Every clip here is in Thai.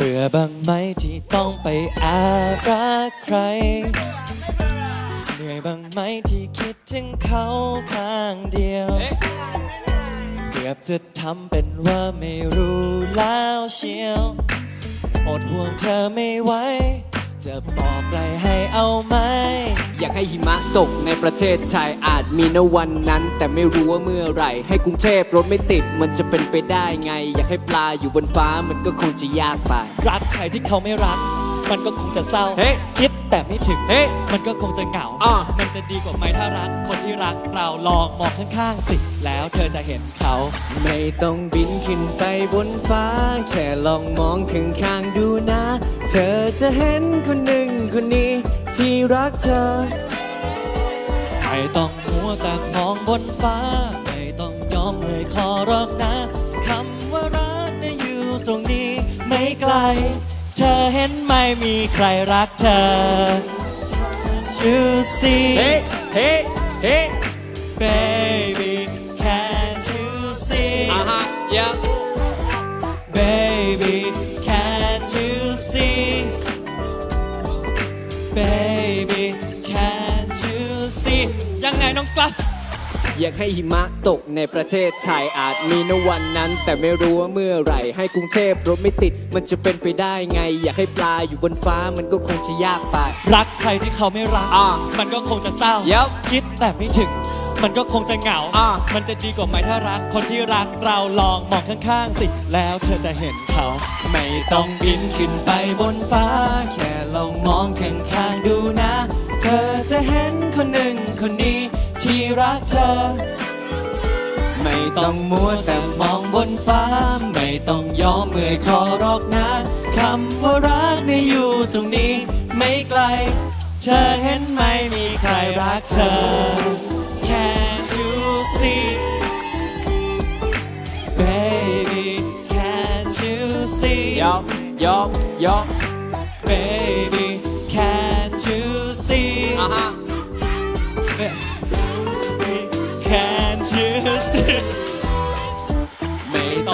เบื่อบ้างไหมที่ต้องไปแอบรักใคร เหนื่อยบ้างไหมที่คิดถึงเขาข้างเดียว เกือบจะทำเป็นว่าไม่รู้แล้วเชียว อดห่วงเธอไม่ไหว จะบอกใครให้เอาไหม อยากให้หิมะตกในประเทศไทยอาจมีนวันนั้น แต่ไม่รู้ว่าเมื่อไหร่ ให้กรุงเทพรถไม่ติดมันจะเป็นไปได้ไง อยากให้ปลาอยู่บนฟ้ามันก็คงจะยากไป รักใครที่เขาไม่รัก มันก็คงจะเศร้า เฮ้คิดแต่ไม่ถึง เฮ้มันก็คงจะเหงา อะมันจะดีกว่าไหมถ้ารัก คนที่รักเราลองมองข้างๆสิ แล้วเธอจะเห็นเขา ไม่ต้องบินขึ้นไปบนฟ้า แค่ลองมองข้างๆดูนะ เธอจะเห็นคนหนึ่งคนนี้ ที่รักเธอ ไม่ต้องมัวแต่มองบนฟ้า ไม่ต้องยอมเลยขอร้องนะ คำว่ารักนะอยู่ตรงนี้ ไม่ไกลเธ อเห็นไหมมีใครรักเธอ You see เฮ้เฮ้เฮ้ baby can't you see อ่าฮะยะ baby can't you see baby can't you see ยังไงน้องกลับ อยากให้หิมะตกในประเทศไทยอาจมีนวันนั้น แต่ไม่รู้ว่าเมื่อไหร่ ให้กรุงเทพรถไม่ติด มันจะเป็นไปได้ไง อยากให้ปลาอยู่บนฟ้ามันก็คงจะยากไป รักใครที่เขาไม่รัก อะมันก็คงจะเศร้า Yup คิดแต่ไม่ถึง มันก็คงจะเหงา อะ มันจะดีกว่าไหมถ้ารัก คนที่รักเราลองมองข้างๆสิ แล้วเธอจะเห็นเขา ไม่ต้องบินขึ้นไปบนฟ้า เธอ ไม่ต้องมัวแต่มองบนฟ้า ไม่ต้องยอมเมื่อยขอรอกนะคำว่ารักในะอยู่ตรงนี้ ไม่ไกล เธอเห็นไหมมีใครรักเธอ Can't you see baby Can't you see ยอมยอมยอม baby Can't you see อ่าฮะ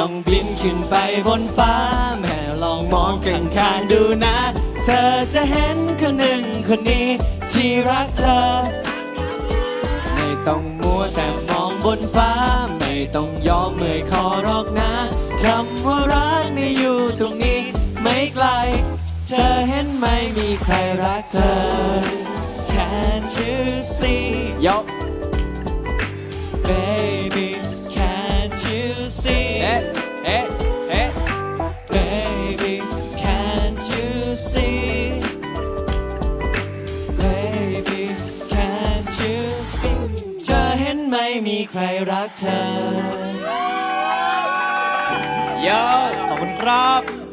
ต้องบินขึ้นไปบนฟ้า แม่ลองมองข้างๆดูนะ เธอจะเห็นคนหนึ่งคนนี้ที่รักเธอ ไม่ต้องมัวแต่มองบนฟ้า ไม่ต้องยอมเมื่อยขอรอกนะคำว่ารักนี่อยู่ตรงนี้ไม่ไกล เธอเห็นไหมมีใครรักเธอ Can't you see ยอ มมีใครรักเธอยอขอบคุณครับ